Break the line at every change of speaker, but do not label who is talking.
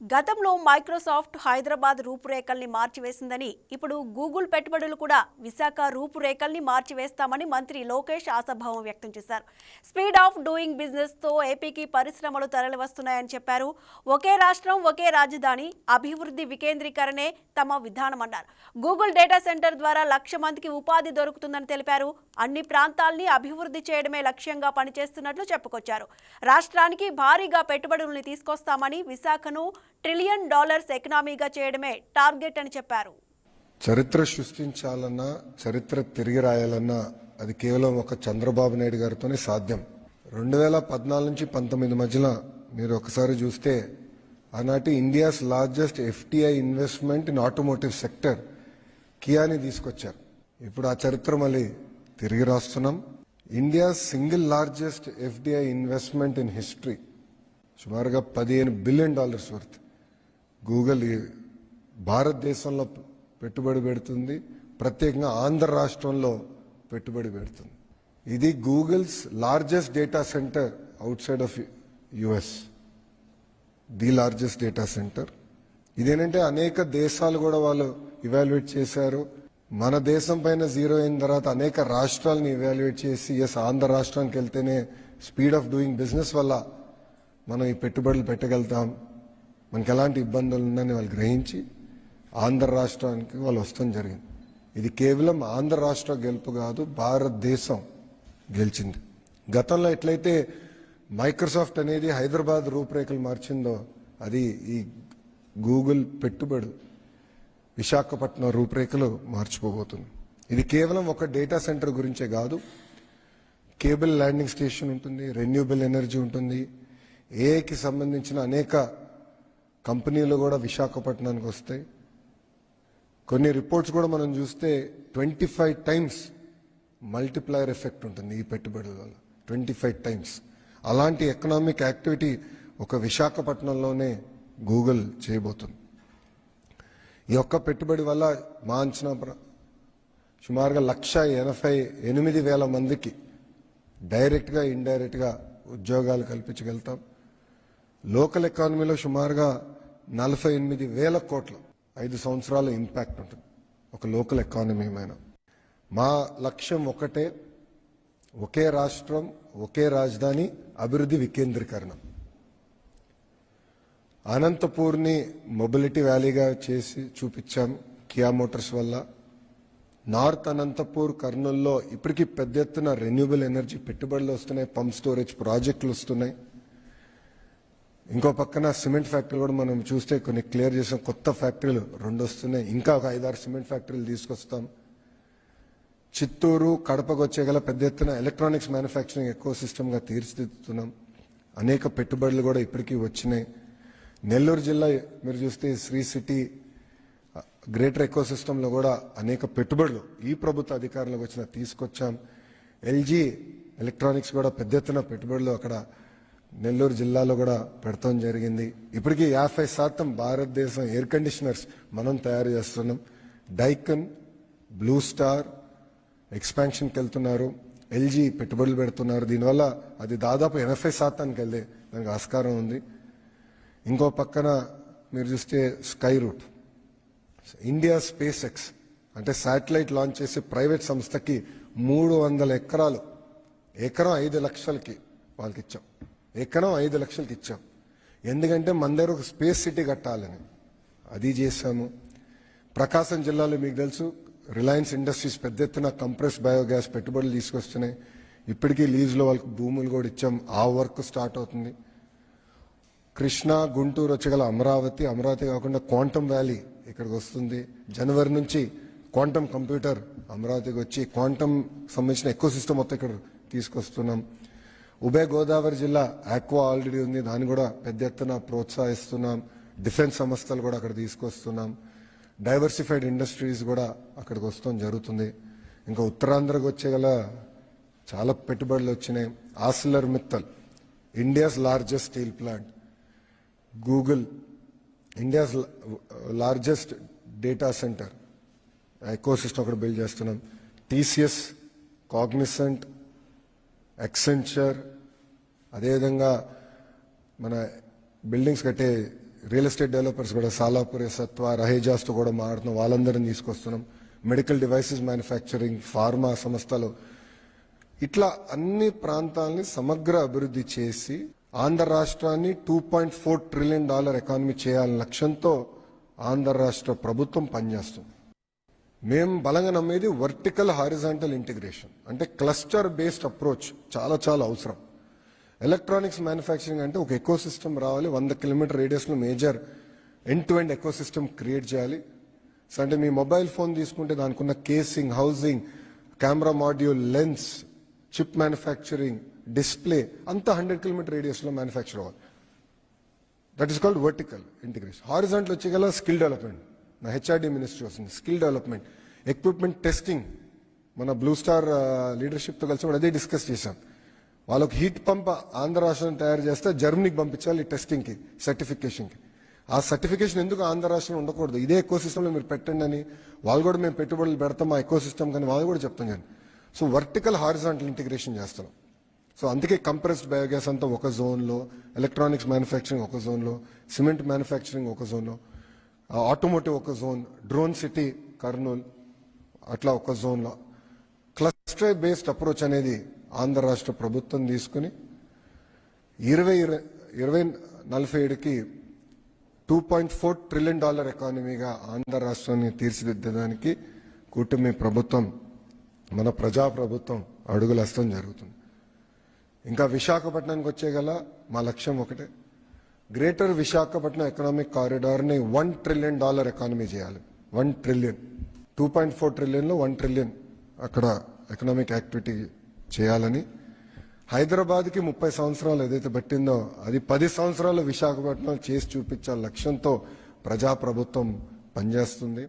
గతంలో మైక్రోసాఫ్ట్ హైదరాబాద్ రూపురేఖల్ని మార్చివేసిందని ఇప్పుడు గూగుల్ పెట్టుబడులు కూడా విశాఖ రూపురేఖల్ని మార్చివేస్తామని మంత్రి లోకేష్ ఆశాభావం వ్యక్తం చేశారు. స్పీడ్ ఆఫ్ డూయింగ్ బిజినెస్తో ఏపీకి పరిశ్రమలు తరలివస్తున్నాయని చెప్పారు. ఒకే రాష్ట్రం ఒకే రాజధాని అభివృద్ధి వికేంద్రీకరణే తమ విధానమన్నారు. గూగుల్ డేటా సెంటర్ ద్వారా లక్ష మందికి ఉపాధి దొరుకుతుందని తెలిపారు. అన్ని ప్రాంతాల్ని అభివృద్ధి చేయడమే లక్ష్యంగా పనిచేస్తున్నట్లు చెప్పుకొచ్చారు. రాష్ట్రానికి భారీగా పెట్టుబడుల్ని తీసుకొస్తామని విశాఖను ట్రిలియన్ డాలర్స్ ఎకనామీగా చేయడమే టార్గెట్ అని చెప్పారు.
చరిత్ర సృష్టించాలన్నా చరిత్ర తిరిగి రాయాలన్నా అది కేవలం ఒక చంద్రబాబు నాయుడు గారితోనే సాధ్యం. రెండు వేల పద్నాలుగు నుంచి పంతొమ్మిది మధ్యలో మీరు ఒకసారి చూస్తే ఆనాటి India's largest FDI investment in automotive sector Kiani తీసుకొచ్చారు. ఇప్పుడు ఆ చరిత్ర మళ్ళీ తిరిగి రాస్తున్నాం. India single largest FDI investment in history సుమారుగా పదిహేను బిలియన్ డాలర్స్ వర్త్. గూగుల్ ఈ భారతదేశంలో పెట్టుబడి పెడుతుంది ప్రత్యేకంగా ఆంధ్ర రాష్ట్రంలో పెట్టుబడి పెడుతుంది. ఇది Google's largest data centre outside of US. The largest data centre. ఇదేంటంటే అనేక దేశాలు కూడా వాళ్ళు ఇవాల్యుయేట్ చేశారు. మన దేశం పైన జీరో అయిన తర్వాత అనేక రాష్ట్రాలను ఇవాల్యుయేట్ చేసి ఎస్ ఆంధ్ర రాష్ట్రానికి వెళ్తేనే స్పీడ్ ఆఫ్ డూయింగ్ బిజినెస్ వల్ల మనం ఈ పెట్టుబడులు పెట్టగలుగుతాం. మనకి ఎలాంటి ఇబ్బందులు ఉందని వాళ్ళు గ్రహించి ఆంధ్ర రాష్ట్రానికి వాళ్ళు వస్తాం జరిగింది. ఇది కేవలం ఆంధ్ర రాష్ట్ర గెలుపు కాదు భారతదేశం గెలిచింది. గతంలో ఎట్లయితే మైక్రోసాఫ్ట్ అనేది హైదరాబాద్ రూపురేఖలు మార్చిందో అది ఈ గూగుల్ పెట్టుబడి విశాఖపట్నం రూపురేఖలు మార్చిపోబోతుంది. ఇది కేవలం ఒక డేటా సెంటర్ గురించే కాదు కేబుల్ ల్యాండింగ్ స్టేషన్ ఉంటుంది రెన్యూబుల్ ఎనర్జీ ఉంటుంది ఏఐకి సంబంధించిన అనేక కంపెనీలు కూడా విశాఖపట్నానికి వస్తాయి. కొన్ని రిపోర్ట్స్ కూడా మనం చూస్తే twenty five times multiplier effect ఉంటుంది ఈ పెట్టుబడుల వల్ల. Twenty five times. అలాంటి ఎకనామిక్ యాక్టివిటీ ఒక విశాఖపట్నంలోనే గూగుల్ చేయబోతుంది. ఈ యొక్క పెట్టుబడి వల్ల మా అంచనా సుమారుగా లక్ష ఎనభై ఎనిమిది వేల మందికి డైరెక్ట్గా ఇండైరెక్ట్గా ఉద్యోగాలు కల్పించగలుగుతాం. లోకల్ ఎకానమీలో సుమారుగా నలభై ఎనిమిది వేల కోట్ల ఐదు సంవత్సరాల ఇంపాక్ట్ ఉంటుంది. ఒక లోకల్ ఎకానమీ మీద మా లక్ష్యం ఒకటే ఒకే రాష్ట్రం ఒకే రాజధాని అభివృద్ధి వికేంద్రీకరణ. అనంతపూర్ని మొబిలిటీ వ్యాలీగా చేసి చూపించాం కియా మోటార్స్ వల్ల. నార్త్ అనంతపూర్ కర్నూల్లో ఇప్పటికీ పెద్ద ఎత్తున రెన్యూబుల్ ఎనర్జీ పెట్టుబడులు వస్తున్నాయి పంప్ స్టోరేజ్ ప్రాజెక్టులు వస్తున్నాయి. ఇంకో పక్కన సిమెంట్ ఫ్యాక్టరీ కూడా మనం చూస్తే కొన్ని క్లియర్ చేసాం. కొత్త ఫ్యాక్టరీలు రెండు వస్తున్నాయి. ఇంకా ఒక ఐదారు సిమెంట్ ఫ్యాక్టరీలు తీసుకొస్తాం. చిత్తూరు కడపకు వచ్చే గల పెద్ద ఎత్తున ఎలక్ట్రానిక్స్ మ్యానుఫ్యాక్చరింగ్ ఎక్కువ సిస్టమ్గా తీర్చిదిద్దుతున్నాం. అనేక పెట్టుబడులు కూడా ఇప్పటికీ వచ్చినాయి. నెల్లూరు జిల్లా మీరు చూస్తే శ్రీ సిటీ గ్రేటర్ ఎకో సిస్టంలో కూడా అనేక పెట్టుబడులు ఈ ప్రభుత్వ అధికారంలోకి వచ్చిన తీసుకొచ్చాం. ఎల్జీ ఎలక్ట్రానిక్స్ కూడా పెద్ద ఎత్తున పెట్టుబడులు అక్కడ నెల్లూరు జిల్లాలో కూడా పెడతాం జరిగింది. ఇప్పటికీ యాభై శాతం భారతదేశం ఎయిర్ కండిషనర్స్ మనం తయారు చేస్తున్నాం. డైకన్ బ్లూ స్టార్ ఎక్స్పాన్షన్కి వెళ్తున్నారు. ఎల్జీ పెట్టుబడులు పెడుతున్నారు. దీనివల్ల అది దాదాపు ఎనభై శాతానికి వెళ్ళే దానికి ఆస్కారం ఉంది. ఇంకో పక్కన మీరు చూస్తే Skyroot. India SpaceX అంటే శాటిలైట్ లాంచ్ చేసే ప్రైవేట్ సంస్థకి మూడు వందల ఎకరాలు ఎకరం ఐదు లక్షలకి వాళ్ళకి ఇచ్చాం ఎక్కడం ఐదు లక్షలకి ఇచ్చాం ఎందుకంటే మన దగ్గర ఒక స్పేస్ సిటీ కట్టాలని. అది చేశాము. ప్రకాశం జిల్లాలో మీకు తెలుసు రిలయన్స్ ఇండస్ట్రీస్ పెద్ద ఎత్తున కంప్రెస్ బయోగ్యాస్ పెట్టుబడులు తీసుకొస్తున్నాయి. ఇప్పటికీ లీజ్లో వాళ్ళకి భూములు కూడా ఇచ్చాం. ఆ వర్క్ స్టార్ట్ అవుతుంది. కృష్ణా గుంటూరు వచ్చగల అమరావతి అమరావతి కాకుండా క్వాంటమ్ వ్యాలీ ఇక్కడికి వస్తుంది. జనవరి నుంచి క్వాంటమ్ కంప్యూటర్ అమరావతికి వచ్చి క్వాంటమ్ సంబంధించిన ఎక్కువ సిస్టమ్ మొత్తం ఇక్కడ తీసుకొస్తున్నాం. ఉభయ గోదావరి జిల్లా ఆక్వా ఆల్రెడీ ఉంది. దాన్ని కూడా పెద్ద ఎత్తున ప్రోత్సహిస్తున్నాం. డిఫెన్స్ సంస్థలు కూడా అక్కడ తీసుకొస్తున్నాం. డైవర్సిఫైడ్ ఇండస్ట్రీస్ కూడా అక్కడికి వస్తాం జరుగుతుంది. ఇంకా ఉత్తరాంధ్రకు వచ్చేగల చాలా పెట్టుబడులు వచ్చినాయి. Arcelor Mittal India's largest steel plant Google India's largest data centre ecosystem ఒకటి బిల్డ్ చేస్తున్నాం. టీసీఎస్ కాగ్నిసెంట్ ఎక్సెంచర్ అదేవిధంగా మన బిల్డింగ్స్ కట్టే రియల్ ఎస్టేట్ డెవలపర్స్ కూడా సాలాపురే సత్వ రహేజాస్తో కూడా మాట్లాడుతున్నాం. వాళ్ళందరినీ తీసుకొస్తున్నాం. మెడికల్ డివైసెస్ మ్యానుఫ్యాక్చరింగ్ ఫార్మా సంస్థలు. ఇట్లా అన్ని ప్రాంతాలని సమగ్ర అభివృద్ధి చేసి ఆంధ్ర రాష్ట్రాన్ని two point four trillion dollar economy చేయాలనే లక్ష్యంతో ఆంధ్ర రాష్ట్ర ప్రభుత్వం పనిచేస్తుంది. మేము బలంగా నమ్మేది వర్టికల్ హారిజాంటల్ ఇంటిగ్రేషన్. అంటే క్లస్టర్ బేస్డ్ అప్రోచ్ చాలా చాలా అవసరం. ఎలక్ట్రానిక్స్ మ్యానుఫ్యాక్చరింగ్ అంటే ఒక ఎకో సిస్టమ్ రావాలి వంద kilometre రేడియస్లో major end to end ecosystem create చేయాలి. సో అంటే మీ మొబైల్ ఫోన్ తీసుకుంటే దానికి ఉన్న casing housing camera module lens chip manufacturing display అంతా హండ్రెడ్ కిలోమీటర్ రేడియస్లో మ్యానుఫ్యాక్చర్ అవ్వాలి. That is called vertical integration. Horizontal వచ్చేగల skill development. నా హెచ్ఆర్డి మినిస్ట్రీ వస్తుంది. స్కిల్ డెవలప్మెంట్ ఎక్విప్మెంట్ టెస్టింగ్ మన బ్లూ స్టార్ లీడర్షిప్తో కలిసి కూడా అదే డిస్కస్ చేశాం. వాళ్ళకు హీట్ పంప్ ఆంధ్ర రాష్ట్రం తయారు చేస్తే జర్మనీకి పంపించాలి టెస్టింగ్కి సర్టిఫికేషన్కి ఆ సర్టిఫికేషన్ ఎందుకు ఆంధ్ర రాష్ట్రంలో ఉండకూడదు? ఇదే ఎక్కువ సిస్టంలో మీరు పెట్టండి అని వాళ్ళు కూడా మేము పెట్టుబడులు పెడతాం ఆ ఎకో సిస్టమ్ కానీ వాళ్ళు కూడా చెప్తాం కానీ సో వర్టికల్ హారిజాంటల్ ఇంటిగ్రేషన్ చేస్తున్నాం సో అందుకే కంప్రెస్డ్ బయోగ్యాస్ అంతా ఒక జోన్లో ఎలక్ట్రానిక్స్ మ్యానుఫ్యాక్చరింగ్ ఒక జోన్లో సిమెంట్ మ్యానుఫ్యాక్చరింగ్ ఒక జోన్లో ఆటోమోటివ్ ఒక జోన్ డ్రోన్ సిటీ కర్నూల్ అట్లా ఒక జోన్లో. క్లస్టర్ బేస్డ్ అప్రోచ్ అనేది ఆంధ్ర రాష్ట్ర ప్రభుత్వం తీసుకుని ఇరవై ఇరవై నలభై ఏడుకి two point four trillion dollar ఎకానమీగా Andhra రాష్ట్రాన్ని తీర్చిదిద్దడానికి కూటమి ప్రభుత్వం మన ప్రజా ప్రభుత్వం అడుగులేస్తాం జరుగుతుంది. ఇంకా విశాఖపట్నానికి వచ్చేగల మా లక్ష్యం ఒకటే. గ్రేటర్ విశాఖపట్నం ఎకనామిక్ కారిడార్ని వన్ ట్రిలియన్ డాలర్ ఎకానమీ చేయాలి. One trillion two point four ట్రిలియన్లో one trillion అక్కడ ఎకనామిక్ యాక్టివిటీ చేయాలని. హైదరాబాద్కి ముప్పై సంవత్సరాలు ఏదైతే పట్టిందో అది పది సంవత్సరాలు విశాఖపట్నం చేసి చూపించాల లక్ష్యంతో ప్రజాప్రభుత్వం పనిచేస్తుంది.